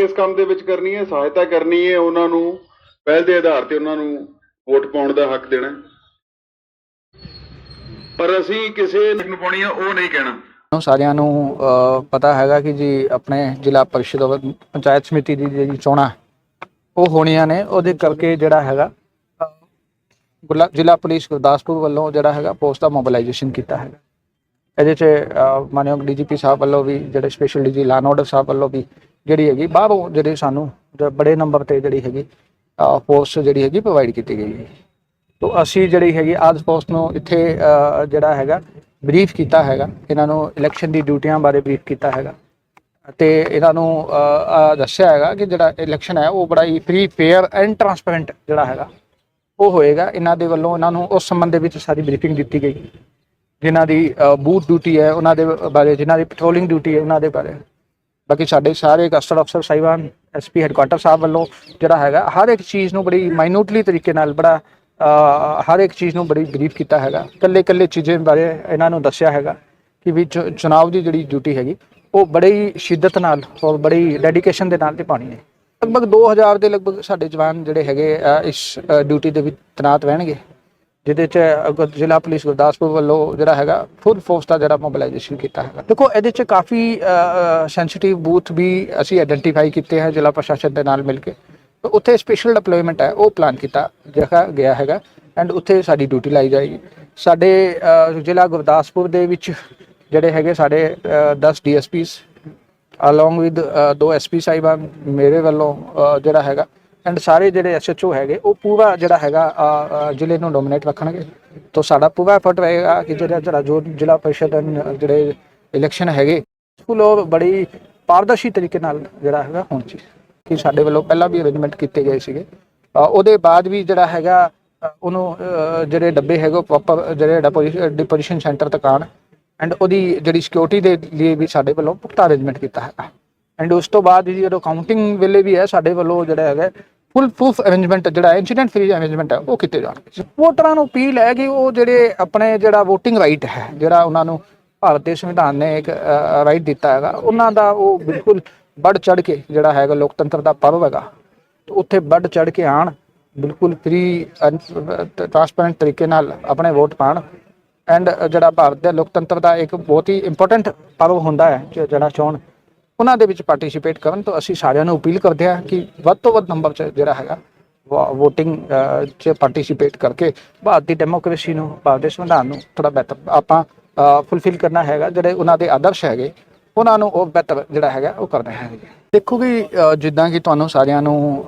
ਇਸ ਕੰਮ ਦੇ ਵਿੱਚ ਕਰਨੀ ਹੈ, ਸਹਾਇਤਾ ਕਰਨੀ ਹੈ, ਉਹਨਾਂ ਨੂੰ ਪਹਿਲ ਦੇ ਆਧਾਰ ਤੇ ਉਹਨਾਂ ਨੂੰ ਵੋਟ ਪਾਉਣ ਦਾ ਹੱਕ ਦੇਣਾ ਪਰ ਅਸੀਂ ਕਿਸੇ ਨੂੰ ਪਾਉਣੀ ਹੈ, ਉਹ ਨਹੀਂ ਕਹਿਣਾ। ਨੂੰ ਸਾਰਿਆਂ ਨੂੰ ਪਤਾ ਹੈਗਾ ਕਿ ਜੀ ਆਪਣੇ ਜ਼ਿਲ੍ਹਾ ਪਰਿਸ਼ਦ ਪੰਚਾਇਤ ਸਮਿਤੀ ਦੀ ਜਿਹੜੀ ਚੋਣਾਂ, ਉਹ ਹੋਣੀਆਂ ਨੇ, ਉਹਦੇ ਕਰਕੇ ਜਿਹੜਾ ਹੈਗਾ ਜ਼ਿਲ੍ਹਾ ਪੁਲਿਸ ਗੁਰਦਾਸਪੁਰ ਵੱਲੋਂ ਜਿਹੜਾ ਹੈਗਾ ਪੋਸਟ ਦਾ ਮੋਬਿਲਾਈਜੇਸ਼ਨ ਕੀਤਾ ਹੈਗਾ। ਇਹਦੇ 'ਚ ਮਾਨਯੋਗ ਡੀਜੀਪੀ ਸਾਹਿਬ ਵੱਲੋਂ ਵੀ, ਜਿਹੜੇ special DG law and order ਸਾਹਿਬ ਵੱਲੋਂ ਵੀ ਜਿਹੜੀ ਹੈਗੀ, ਬਾਹਰੋਂ ਜਿਹੜੇ ਸਾਨੂੰ ਜ- ਬੜੇ ਨੰਬਰ ਤੇ ਜਿਹੜੀ ਹੈਗੀ ਪੋਸਟ ਜਿਹੜੀ ਹੈਗੀ ਪ੍ਰੋਵਾਈਡ ਕੀਤੀ ਗਈ ਹੈ। ਤੋ ਅਸੀਂ ਜਿਹੜੀ ਹੈਗੀ ਆਜ ਪੋਸਟ ਨੂੰ ਇੱਥੇ ਜਿਹੜਾ ਹੈਗਾ ਬਰੀਫ ਕੀਤਾ ਹੈਗਾ। ਇਹਨਾਂ ਨੂੰ ਇਲੈਕਸ਼ਨ ਦੀ ਡਿਊਟੀਆਂ ਬਾਰੇ ਬਰੀਫ ਕੀਤਾ ਹੈਗਾ। ਤੇ ਇਹਨਾਂ ਨੂੰ ਦੱਸਿਆ ਹੈਗਾ ਕਿ ਜਿਹੜਾ ਇਲੈਕਸ਼ਨ ਹੈ, ਉਹ ਬੜਾ ਹੀ ਫ੍ਰੀ ਫੇਅਰ ਐਂਡ ਟਰਾਂਸਪੇਰੈਂਟ ਜਿਹੜਾ ਹੈਗਾ, ਉਹ ਹੋਏਗਾ। ਇਹਨਾਂ ਦੇ ਵੱਲੋਂ ਇਹਨਾਂ ਨੂੰ ਉਸ ਸੰਬੰਧ ਦੇ ਵਿੱਚ ਸਾਰੀ ਬਰੀਫਿੰਗ ਦਿੱਤੀ ਗਈ। ਜਿਨ੍ਹਾਂ ਦੀ ਬੂਥ ਡਿਊਟੀ ਹੈ, ਉਹਨਾਂ ਦੇ ਬਾਰੇ, ਜਿਨ੍ਹਾਂ ਦੀ ਪੈਟਰੋਲਿੰਗ ਡਿਊਟੀ ਹੈ, ਉਹਨਾਂ ਦੇ ਬਾਰੇ। ਬਾਕੀ ਸਾਡੇ ਸਾਰੇ ਕਸਟਡ ਅਫਸਰ ਸਾਹਿਬਾਨ ਐਸਪੀ ਹੈੱਡਕੁਆਟਰ ਸਾਹਿਬ ਵੱਲੋਂ ਜਿਹੜਾ ਹੈਗਾ, ਹਰ ਇੱਕ ਚੀਜ਼ ਨੂੰ ਬੜੀ ਮਾਈਨਿਊਟਲੀ ਤਰੀਕੇ ਨਾਲ ਬੜਾ ਹਰ ਇੱਕ ਚੀਜ਼ ਨੂੰ ਬੜੀ ਬਰੀਫ ਕੀਤਾ ਹੈਗਾ। ਕੱਲੇ ਕੱਲੇ ਚੀਜ਼ਾਂ ਬਾਰੇ ਇਹਨਾਂ ਨੂੰ ਦੱਸਿਆ ਹੈਗਾ ਕਿ ਵੀ ਚੁ- ਚੁਣਾਵ ਦੀ ਜਿਹੜੀ ਡਿਊਟੀ ਹੈਗੀ, ਉਹ ਬੜੀ ਸ਼ਿੱਦਤ ਨਾਲ ਔਰ ਬੜੀ ਡੈਡੀਕੇਸ਼ਨ ਦੇ ਨਾਲ ਤੇ ਪਾਣੀ ਹੈ। ਲਗਭਗ 2000 ਦੇ ਲਗਭਗ ਸਾਡੇ ਜਵਾਨ ਜਿਹੜੇ ਹੈਗੇ ਇਸ ਡਿਊਟੀ ਦੇ ਵਿੱਚ ਤੈਨਾਤ ਰਹਿਣਗੇ। ਜਿਹਦੇ ਚ ਅਗਰ ਜ਼ਿਲ੍ਹਾ ਪੁਲਿਸ ਗੁਰਦਾਸਪੁਰ ਵੱਲੋਂ ਜਿਹੜਾ ਹੈਗਾ ਫੁੱਲ ਫੋਰਸ ਦਾ ਜਿਹੜਾ ਮੋਬਿਲਾਈਜੇਸ਼ਨ ਕੀਤਾ ਹੈਗਾ। ਦੇਖੋ ਇਹਦੇ ਚ ਕਾਫੀ ਸੈਂਸਿਟਿਵ ਬੂਥ ਵੀ ਅਸੀਂ ਆਇਡੈਂਟੀਫਾਈ ਕੀਤੇ ਹੈ ਜ਼ਿਲ੍ਹਾ ਪ੍ਰਸ਼ਾਸਨ ਦੇ ਨਾਲ ਮਿਲ ਕੇ। ਉੱਥੇ ਸਪੈਸ਼ਲ ਡਿਪਲੋਇਮੈਂਟ ਹੈ ਉਹ ਪਲਾਨ ਕੀਤਾ ਜਿਹੜਾ ਗਿਆ ਹੈਗਾ। ਐਂਡ ਉੱਥੇ ਸਾਡੀ ਡਿਊਟੀ ਲਾਈ ਜਾਏਗੀ। ਸਾਡੇ ਜ਼ਿਲ੍ਹਾ ਗੁਰਦਾਸਪੁਰ ਦੇ ਵਿੱਚ ਜਿਹੜੇ ਹੈਗੇ ਸਾਡੇ ਅ, 10 ਡੀਐਸਪੀਸ ਅਲੋਂਗ ਵਿਦ ਦੋ ਐਸਪੀ ਸਾਹਿਬਾਨ ਮੇਰੇ ਵੱਲੋਂ ਜਿਹੜਾ ਹੈਗਾ ਐਂਡ ਸਾਰੇ ਜਿਹੜੇ ਐਸਐਚਓ ਹੈਗੇ, ਉਹ ਪੂਰਾ ਜਿਹੜਾ ਹੈਗਾ ਜ਼ਿਲ੍ਹੇ ਨੂੰ ਡੋਮਿਨੇਟ ਰੱਖਣਗੇ। ਤੋਂ ਸਾਡਾ ਪੂਰਾ ਐਫਰਟ ਰਹੇਗਾ ਕਿ ਜਿਹੜਾ ਜਿਹੜਾ ਜੋ ਜ਼ਿਲ੍ਹਾ ਪਰਿਸ਼ਦ ਜਿਹੜੇ ਇਲੈਕਸ਼ਨ ਹੈਗੇ, ਸਕੂਲ ਉਹ ਬੜੀ ਪਾਰਦਰਸ਼ੀ ਤਰੀਕੇ ਨਾਲ ਜਿਹੜਾ ਹੈਗਾ ਹੋਣ ਚਾਹੀਦਾ। ਕਿ ਸਾਡੇ ਵੱਲੋਂ ਪਹਿਲਾਂ ਵੀ ਅਰੇਂਜਮੈਂਟ ਕੀਤੇ ਗਏ ਸੀਗੇ। ਉਹਦੇ ਬਾਅਦ ਵੀ ਜਿਹੜਾ ਹੈਗਾ ਉਹਨੂੰ ਜਿਹੜੇ ਡੱਬੇ ਹੈਗੇ ਪ੍ਰੋਪਰ ਜਿਹੜੇ ਡਿਪੋਜੀਸ਼ਨ ਸੈਂਟਰ ਤੱਕ ਆਉਣ। ਐਂਡ ਉਹਦੀ ਜਿਹੜੀ ਸਿਕਿਉਰਿਟੀ ਦੇ ਲਈ ਵੀ ਸਾਡੇ ਵੱਲੋਂ ਪੁਖਤਾ ਅਰੇਂਜਮੈਂਟ ਕੀਤਾ ਹੈਗਾ। ਐਂਡ ਉਸ ਤੋਂ ਬਾਅਦ ਜੀ ਜਦੋਂ ਕਾਊਂਟਿੰਗ ਵੇਲੇ ਵੀ ਹੈ, ਸਾਡੇ ਵੱਲੋਂ ਜਿਹੜਾ ਹੈਗਾ ਫੁੱਲ ਪ੍ਰੂਫ ਅਰੇਂਜਮੈਂਟ ਜਿਹੜਾ ਇਨਸੀਡੈਂਟ ਫ੍ਰੀ ਅਰੇਂਜਮੈਂਟ ਹੈ, ਉਹ ਕੀਤੇ ਜਾਣਗੇ ਵੋਟਰਾਂ ਨੂੰ ਅਪੀਲ ਹੈ ਕਿ ਉਹ ਜਿਹੜੇ ਆਪਣੇ ਜਿਹੜਾ VOTING ਰਾਈਟ ਹੈ, ਜਿਹੜਾ ਉਹਨਾਂ ਨੂੰ ਭਾਰਤ ਦੇ ਸੰਵਿਧਾਨ ਨੇ ਇੱਕ ਰਾਈਟ ਦਿੱਤਾ ਹੈਗਾ, ਉਹਨਾਂ ਦਾ ਉਹ ਬਿਲਕੁਲ ਵੱਧ ਚੜ ਕੇ ਜਿਹੜਾ ਹੈਗਾ ਲੋਕਤੰਤਰ ਦਾ ਪਰਵ ਹੈਗਾ ਉੱਥੇ ਵੱਧ ਚੜ ਕੇ ਆਣ ਬਿਲਕੁਲ ਫ੍ਰੀ ਟ੍ਰਾਂਸਪੇਰੈਂਟ ਤਰੀਕੇ ਨਾਲ ਆਪਣੇ ਵੋਟ ਪਾਣ ਐਂਡ ਜਿਹੜਾ ਭਾਰਤ ਦੇ ਲੋਕਤੰਤਰ ਦਾ ਇੱਕ ਬਹੁਤ ਹੀ ਇੰਪੋਰਟੈਂਟ ਪਰਵ ਹੁੰਦਾ ਹੈ, ਜਿਹੜਾ ਚੋਣ ਉਹਨਾਂ ਦੇ ਵਿੱਚ ਪਾਰਟਿਸਿਪੇਟ ਕਰਨ ਤੋਂ ਅਸੀਂ ਸਾਰਿਆਂ ਨੂੰ ਅਪੀਲ ਕਰਦੇ ਹਾਂ ਕਿ ਵੱਧ ਤੋਂ ਵੱਧ ਨੰਬਰ 'ਚ ਜਿਹੜਾ ਹੈਗਾ ਵੋਟਿੰਗ 'ਚ ਪਾਰਟਿਸਿਪੇਟ ਕਰਕੇ ਭਾਰਤ ਦੀ ਡੈਮੋਕ੍ਰੇਸੀ ਨੂੰ, ਭਾਰਤ ਦੇ ਸੰਵਿਧਾਨ ਨੂੰ ਥੋੜਾ ਬਿਹਤਰ ਆਪਾਂ ਫੁੱਲਫਿਲ ਕਰਨਾ ਹੈਗਾ, ਜਿਹੜੇ ਉਹਨਾਂ ਦੇ ਆਦਰਸ਼ ਹੈਗੇ, ਉਹਨਾਂ ਨੂੰ ਉਹ ਬਿਹਤਰ ਜਿਹੜਾ ਹੈਗਾ ਉਹ ਕਰਨਾ ਹੈਗਾ। ਦੇਖੋ ਕਿ ਜਿੱਦਾਂ ਕਿ ਤੁਹਾਨੂੰ ਸਾਰਿਆਂ ਨੂੰ